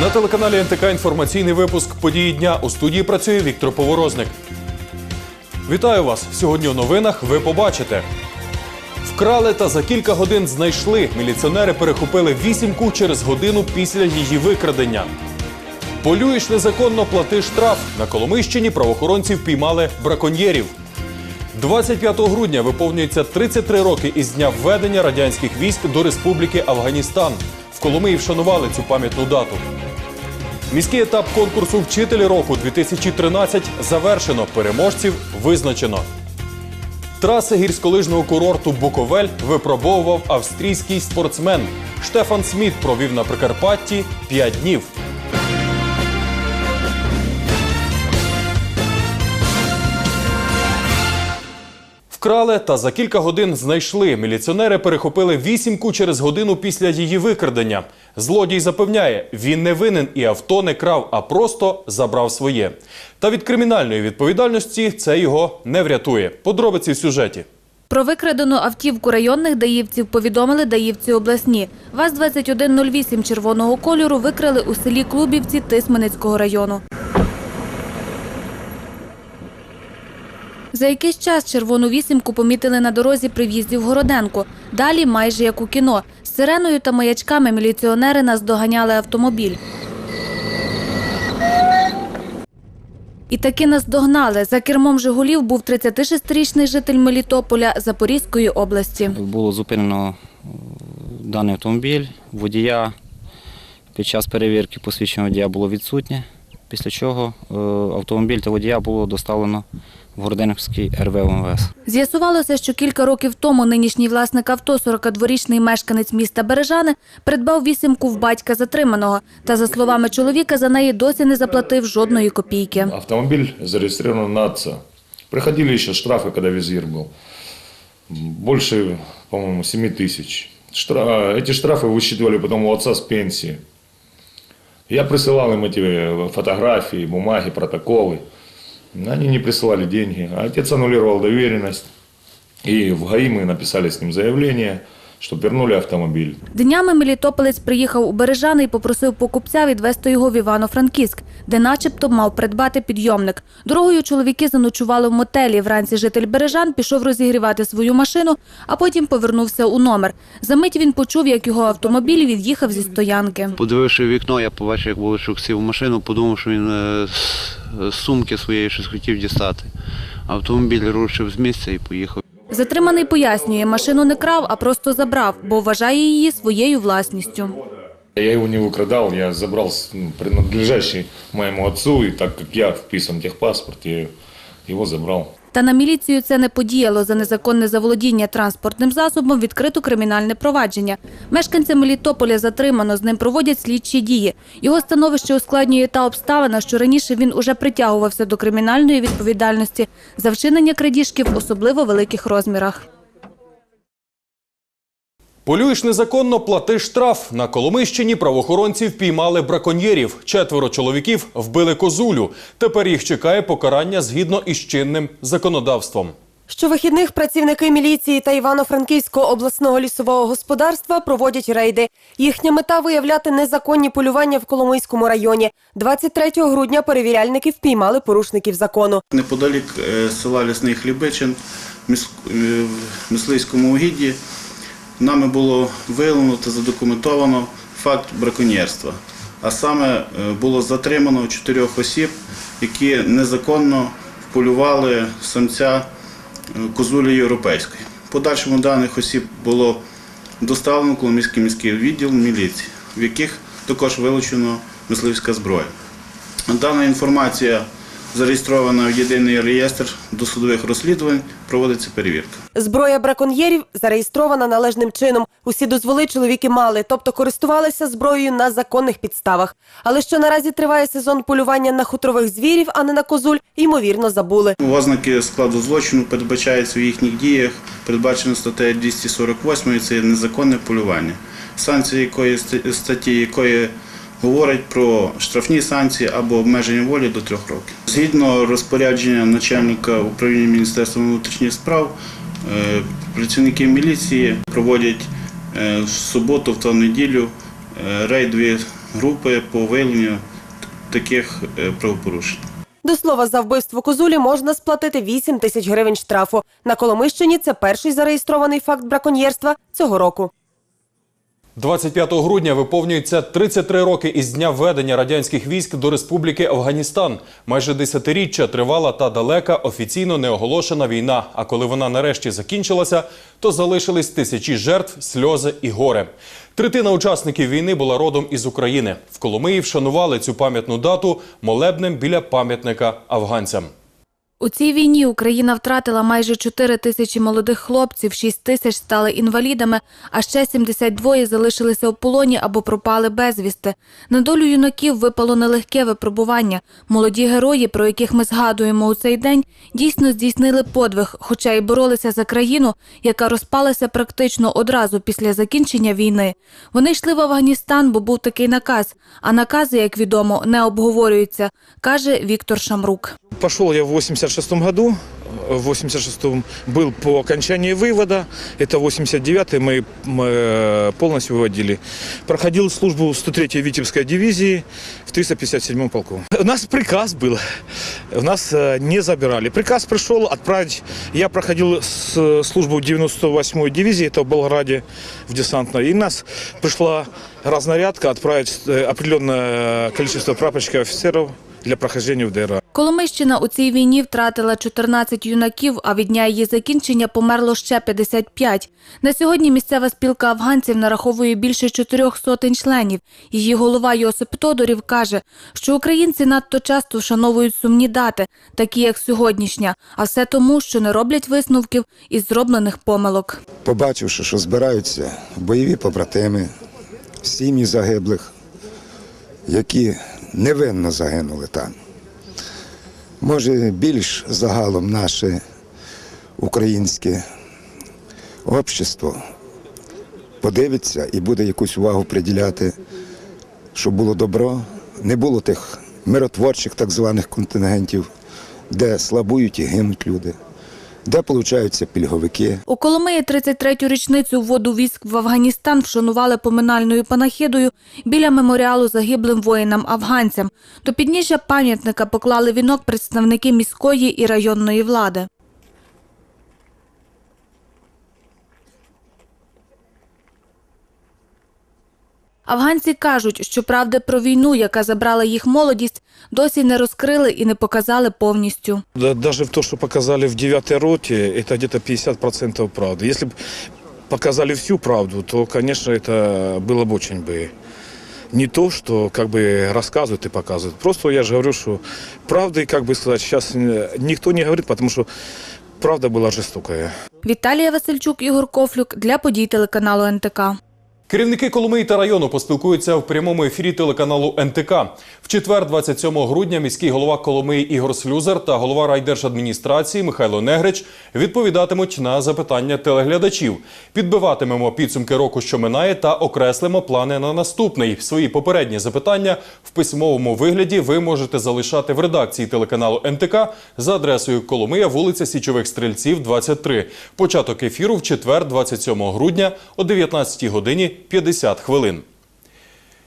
На телеканалі НТК інформаційний випуск події дня у студії працює Віктор Поворозник. Вітаю вас! Сьогодні у новинах ви побачите. Вкрали та за кілька годин знайшли. Міліціонери перехопили вісімку через годину після її викрадення. Полюєш незаконно, плати штраф. На Коломийщині правоохоронців піймали браконьєрів. 25 грудня виповнюється 33 роки із дня введення радянських військ до Республіки Афганістан. В Коломиї вшанували цю пам'ятну дату. Міський етап конкурсу Вчителі року 2013 завершено. Переможців визначено. Траси гірськолижного курорту Буковель випробовував австрійський спортсмен. Штефан Сміт провів на Прикарпатті 5 днів. Вкрали та за кілька годин знайшли. Міліціонери перехопили вісімку через годину після її викрадення. Злодій запевняє, він не винен і авто не крав, а просто забрав своє. Та від кримінальної відповідальності це його не врятує. Подробиці в сюжеті. Про викрадену автівку районних даївців повідомили даївці обласні. ВАЗ-2108 червоного кольору викрали у селі Клубівці Тисменицького району. За якийсь час червону вісімку помітили на дорозі при в'їзді в Городенко. Далі майже як у кіно. З сиреною та маячками міліціонери наздоганяли автомобіль. І таки наздогнали. За кермом «Жигулів» був 36-річний житель Мелітополя Запорізької області. Було зупинено е, даний автомобіль, водія. Під час перевірки посвідчення водія було відсутнє, після чого е, автомобіль та водія було доставлено в Городенківський РВ МВС. З'ясувалося, що кілька років тому нинішній власник авто, 42-річний мешканець міста Бережани, придбав вісімку в батька затриманого. Та, за словами чоловіка, за неї досі не заплатив жодної копійки. Автомобиль зарегистрирован на отца. Приходили еще штрафы, когда визир был. Больше, по-моему, 7 тысяч. Штра- Эти штрафы высчитывали потом у отца с пенсии. Я присылал им эти фотографии, бумаги, протоколы. Они не присылали деньги. А Отец аннулировал доверенность. И в ГАИ мы написали с ним заявление, чтобы вернули автомобиль. Днями Мелітополець приїхав у Бережани і попросив покупця відвезти його в Івано-Франківськ, де начебто мав придбати підйомник. Дорогою чоловіки заночували в мотелі. Вранці житель Бережан пішов розігрівати свою машину, а потім повернувся у номер. Замить він почув, як його автомобіль від'їхав зі стоянки. Подививши вікно, я побачив, як Волочук сів в машину, подумав, що він е, з сумки своєї щось хотів дістати. Автомобіль рушив з місця і поїхав. Затриманий пояснює, машину не крав, а просто забрав, бо вважає її своєю власністю. Я его не викрадав. я забрал с- ну, принадлежащий моему отцу, и так как я вписан в техпаспорт, я его забрал. Та на міліцію це не подіяло. За незаконне заволодіння транспортним засобом відкрито кримінальне провадження. Мешканця Мелітополя затримано, з ним проводять слідчі дії. Його становище ускладнює та обставина, що раніше він уже притягувався до кримінальної відповідальності за вчинення крадіжки в особливо великих розмірах. Полюєш незаконно, плати штраф. На Коломийщині правоохоронці впіймали браконьєрів. Четверо чоловіків вбили козулю. Тепер їх чекає покарання згідно із чинним законодавством. Щовихідних працівники міліції та Івано-Франківського обласного лісового господарства проводять рейди. Їхня мета – виявляти незаконні полювання в Коломийському районі. 23 грудня перевіряльники впіймали порушників закону. Неподалік е, села Лісний Хлібичин е, в мисливському угідді нами було виявлено та задокументовано факт браконьєрства. А саме е, було затримано чотирьох осіб, які незаконно полювали самця е, козулі європейської. Подальшому даних осіб було доставлено в Коломийський міський відділ міліції, в яких також вилучено мисливська зброя. Дана інформація зареєстрована в єдиний реєстр досудових розслідувань, проводиться перевірка. Зброя браконьєрів зареєстрована належним чином. Усі дозволи чоловіки мали, тобто користувалися зброєю на законних підставах. Але що наразі триває сезон полювання на хутрових звірів, а не на козуль, ймовірно, забули. Ознаки складу злочину передбачаються в їхніх діях, передбачено статтею 248 це незаконне полювання. Санкції якої статті якої говорить про штрафні санкції або обмеження волі до трьох років. Згідно розпорядження начальника управління Міністерства внутрішніх справ, е, працівники міліції проводять е, в суботу та неділю е, рейдові групи по виявленню таких правопорушень. До слова, за вбивство козулі можна сплатити 8 тисяч гривень штрафу. На Коломищині це перший зареєстрований факт браконьєрства цього року. 25 грудня виповнюється 33 роки із дня введення радянських військ до Республіки Афганістан. Майже десятиріччя тривала та далека офіційно неоголошена війна. А коли вона нарешті закінчилася, то залишились тисячі жертв, сльози і горе. Третина учасників війни була родом із України. В Коломиї вшанували цю пам'ятну дату молебнем біля пам'ятника афганцям. У цій війні Україна втратила майже 4 тисячі молодих хлопців, 6 тисяч стали інвалідами, а ще 72 залишилися у полоні або пропали безвісти. На долю юнаків випало нелегке випробування. Молоді герої, про яких ми згадуємо у цей день, дійсно здійснили подвиг, хоча й боролися за країну, яка розпалася практично одразу після закінчення війни. Вони йшли в Афганістан, бо був такий наказ. А накази, як відомо, не обговорюються, каже Віктор Шамрук. Пошел я в 86 году. В 86-м был по окончании вывода. Это 89-й мы э, полностью выводили. Проходил службу в 103-й Витебской дивизии в 357-м полку. У нас приказ был. У нас э, не забирали. Приказ пришел отправить. Я проходил с- службу в 98-й дивизии, это в Болграде, в десантной. И нас пришла разнарядка отправить э, определенное количество прапорщиков и офицеров для прохождения в ДРА. Коломийщина у цій війні втратила 14 юнаків, а від дня її закінчення померло ще 55. На сьогодні місцева спілка афганців нараховує більше чотирьох сотень членів. Її голова Йосип Тодорів каже, що українці надто часто вшановують сумні дати, такі як сьогоднішня, а все тому, що не роблять висновків із зроблених помилок. побачивши, що збираються бойові побратими, сім'ї загиблих, які невинно загинули там. Може, більш загалом наше українське общество подивиться і буде якусь увагу приділяти, щоб було добро, не було тих миротворчих так званих контингентів, де слабують і гинуть люди, де получаються пільговики. У Коломиї 33-ю річницю вводу військ в Афганістан вшанували поминальною панахідою біля меморіалу загиблим воїнам-афганцям. До підніжжя пам'ятника поклали вінок представники міської і районної влади. Афганці кажуть, що правди про війну, яка забрала їх молодість, досі не розкрили і не показали повністю. Да- Даже в то, что показали в девятой роте, это где-то 50% правды. Если бы показали всю правду, то, конечно, это было бы очень бы не то, что как бы рассказывают и показывают. Просто я же говорю, что правды, как бы сказать, сейчас никто не говорит, потому что правда была жестокая. Віталія Васильчук, Ігор Кофлюк для подій телеканалу НТК. Керівники Коломиї та району поспілкуються в прямому ефірі телеканалу НТК. В четвер, 27 грудня, міський голова Коломиї Ігор Слюзер та голова райдержадміністрації Михайло Негрич відповідатимуть на запитання телеглядачів. Підбиватимемо підсумки року, що минає, та окреслимо плани на наступний. Свої попередні запитання в письмовому вигляді ви можете залишати в редакції телеканалу НТК за адресою Коломия, вулиця Січових Стрільців, 23. Початок ефіру в четвер, 27 грудня о 19 годині 50 хвилин.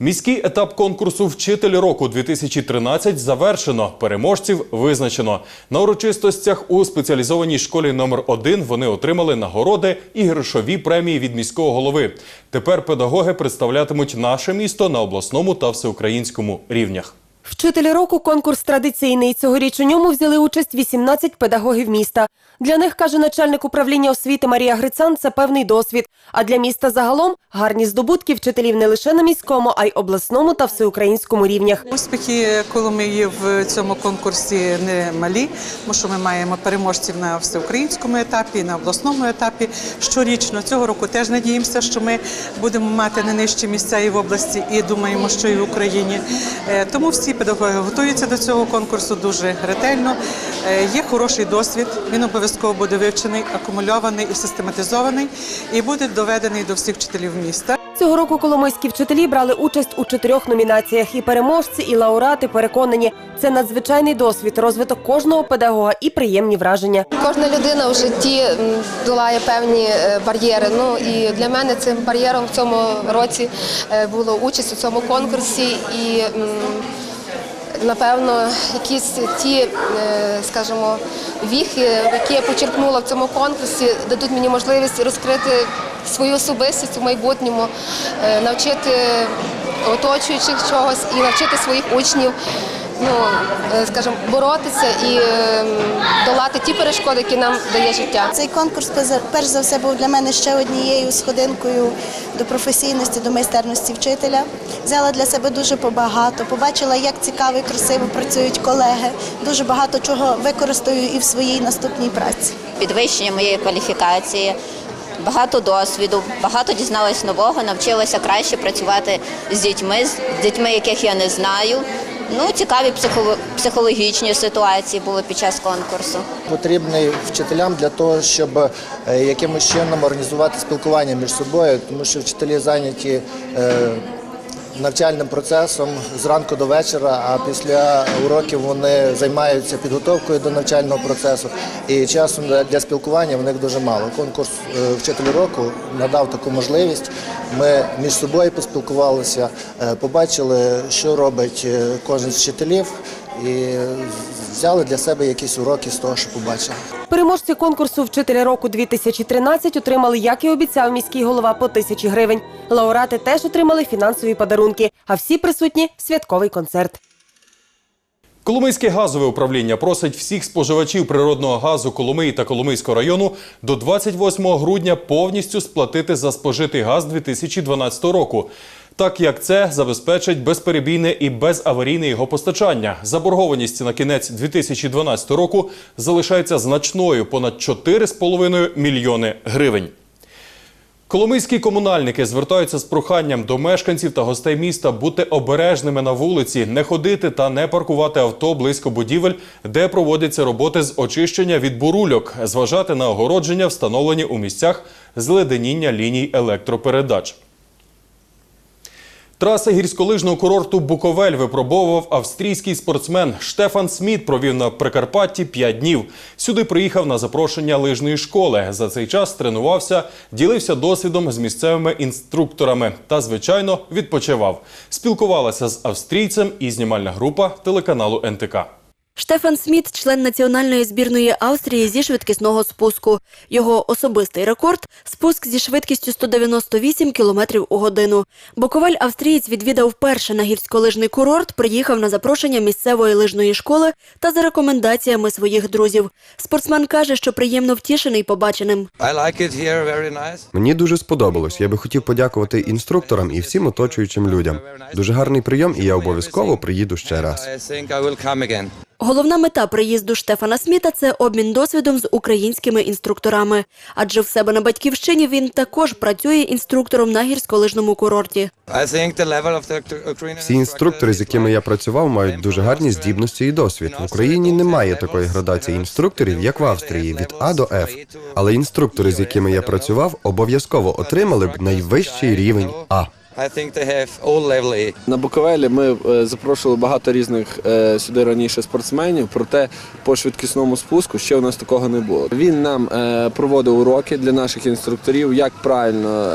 Міський етап конкурсу Вчитель року 2013 завершено. Переможців визначено. На урочистостях у спеціалізованій школі номер 1 вони отримали нагороди і грошові премії від міського голови. Тепер педагоги представлятимуть наше місто на обласному та всеукраїнському рівнях. Вчителі року конкурс традиційний. Цьогоріч у ньому взяли участь 18 педагогів міста. Для них, каже начальник управління освіти Марія Грицан, це певний досвід. А для міста загалом гарні здобутки вчителів не лише на міському, а й обласному та всеукраїнському рівнях. Успіхи Коломиї в цьому конкурсі не малі, тому що ми маємо переможців на всеукраїнському етапі, на обласному етапі. Щорічно цього року теж надіємося, що ми будемо мати не нижчі місця і в області, і думаємо, що і в Україні. Е, Тому всі педагоги готуються до цього конкурсу дуже ретельно. Е, Є хороший досвід, він обов'язково буде вивчений, акумульований і систематизований, і буде доведений до всіх вчителів міста. Цього року коломийські вчителі брали участь у чотирьох номінаціях. І переможці, і лауреати переконані, це надзвичайний досвід, розвиток кожного педагога і приємні враження. Кожна людина в житті долає певні е, бар'єри. Ну і для мене цим бар'єром в цьому році е, була участь у цьому конкурсі і. Напевно, якісь ті, е, скажімо, віхи, які я почерпнула в цьому конкурсі, дадуть мені можливість розкрити свою особистість у майбутньому, е, навчити оточуючих чогось і навчити своїх учнів, ну, е, скажімо, боротися і долати ті перешкоди, які нам дає життя. Цей конкурс перш за все був для мене ще однією сходинкою до професійності, до майстерності вчителя. Взяла для себе дуже побагато, побачила, як цікаво і красиво працюють колеги. Дуже багато чого використаю і в своїй наступній праці. підвищення моєї кваліфікації, багато досвіду, багато дізналась нового, навчилася краще працювати з дітьми, з дітьми, яких я не знаю. Ну, цікаві психо- психологічні ситуації були під час конкурсу. потрібний вчителям для того, щоб е, якимось чином організувати спілкування між собою, тому що вчителі зайняті е, навчальним процесом зранку до вечора, а після уроків вони займаються підготовкою до навчального процесу. І часу для- спілкування в них дуже мало. Конкурс е, вчитель року надав таку можливість. Ми між собою поспілкувалися, е, побачили, що робить е, кожен з вчителів, і взяли для себе якісь уроки з того, що побачили. Переможці конкурсу «Вчителі року 2013 отримали, як і обіцяв міський голова, по тисячі гривень. Лауреати теж отримали фінансові подарунки, а всі присутні святковий концерт. Коломийське газове управління просить всіх споживачів природного газу Коломиї та Коломийського району до 28 грудня повністю сплатити за спожитий газ 2012 року. Так як це забезпечить безперебійне і безаварійне його постачання. Заборгованість на кінець 2012 року залишається значною понад 4,5 мільйони гривень. Коломийські комунальники звертаються з проханням до мешканців та гостей міста бути обережними на вулиці, не ходити та не паркувати авто близько будівель, де проводяться роботи з очищення від бурульок, зважати на огородження, встановлені у місцях зледеніння ліній електропередач. Траси гірськолижного курорту Буковель випробовував австрійський спортсмен Штефан Сміт. Провів на Прикарпатті 5 днів. Сюди приїхав на запрошення лижної школи. За цей час тренувався, ділився досвідом з місцевими інструкторами та, звичайно, відпочивав. Спілкувалася з австрійцем і знімальна група телеканалу НТК. Штефан Сміт – член національної збірної Австрії зі швидкісного спуску. Його особистий рекорд – спуск зі швидкістю 198 км у годину. Буковель австрієць відвідав перше на гірськолижний курорт, приїхав на запрошення місцевої лижної школи та за рекомендаціями своїх друзів. Спортсмен каже, що приємно втішений побаченим. Мені дуже сподобалось. Я би хотів подякувати інструкторам і всім оточуючим людям. Дуже гарний прийом, і я обов'язково приїду ще раз. Головна мета приїзду Штефана Сміта – це обмін досвідом з українськими інструкторами. Адже в себе на батьківщині він також працює інструктором на гірськолижному курорті. Всі інструктори, з якими я працював, мають дуже гарні здібності і досвід. В Україні немає такої градації інструкторів, як в Австрії, від А до Ф. Але інструктори, з якими я працював, обов'язково отримали б найвищий рівень А. На Буковелі ми е, запрошували багато різних е, сюди раніше спортсменів, проте по швидкісному спуску ще у нас такого не було. Він нам е, проводив уроки для наших інструкторів, як правильно,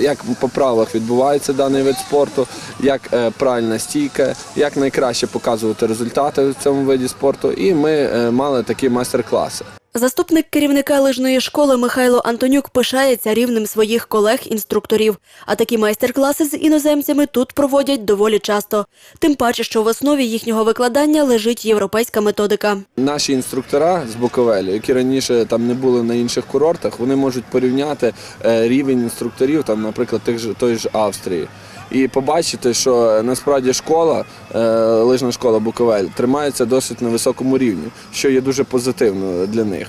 як по правилах відбувається даний вид спорту, як правильна стійка, як найкраще показувати результати в цьому виді спорту. І ми мали такі майстер-класи. Заступник керівника лижної школи Михайло Антонюк пишається рівнем своїх колег-інструкторів. А такі майстер-класи з іноземцями тут проводять доволі часто. Тим паче, що в основі їхнього викладання лежить європейська методика. Наші інструктора з Буковелю, які раніше там не були на інших курортах, вони можуть порівняти е, рівень інструкторів, там, наприклад, тих же той ж Австрії. І побачити, що насправді школа, е, лижна школа Буковель, тримається досить на високому рівні, що є дуже позитивно для них.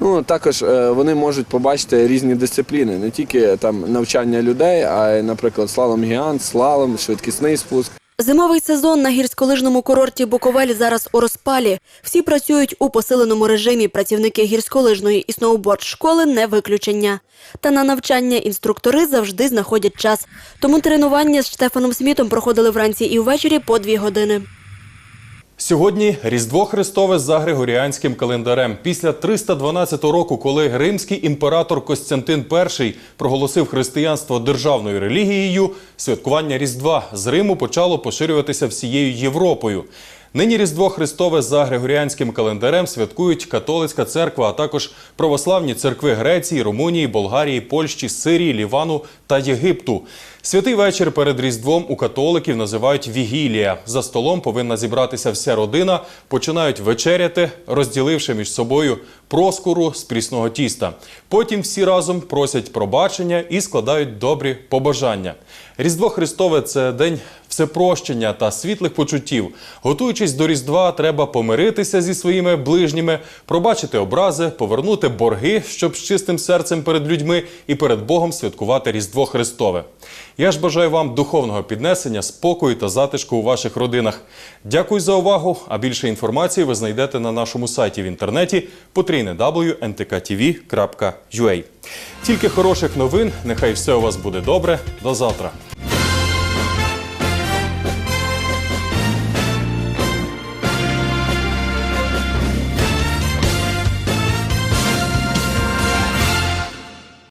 Ну також е, вони можуть побачити різні дисципліни, не тільки там навчання людей, а й, наприклад, слалом гігант, слалом, швидкісний спуск. Зимовий сезон на гірськолижному курорті Буковель зараз у розпалі. Всі працюють у посиленому режимі. Працівники гірськолижної і сноуборд школи не виключення. Та на навчання інструктори завжди знаходять час. Тому тренування з Штефаном Смітом проходили вранці і ввечері по дві години. Сьогодні Різдво Христове за Григоріанським календарем. Після 312 року, коли римський імператор Костянтин І проголосив християнство державною релігією, святкування Різдва з Риму почало поширюватися всією Європою. Нині Різдво Христове за Григоріанським календарем святкують католицька церква, а також православні церкви Греції, Румунії, Болгарії, Польщі, Сирії, Лівану та Єгипту. Святий вечір перед Різдвом у католиків називають вігілія. За столом повинна зібратися вся родина, починають вечеряти, розділивши між собою проскуру з прісного тіста. Потім всі разом просять пробачення і складають добрі побажання. Різдво Христове це день всепрощення та світлих почуттів. Готуючись до Різдва, треба помиритися зі своїми ближніми, пробачити образи, повернути борги, щоб з чистим серцем перед людьми і перед Богом святкувати Різдво Христове. Я ж бажаю вам духовного піднесення, спокою та затишку у ваших родинах. Дякую за увагу. А більше інформації ви знайдете на нашому сайті в інтернеті www.ntkTV.ua. Тільки хороших новин. Нехай все у вас буде добре. До завтра.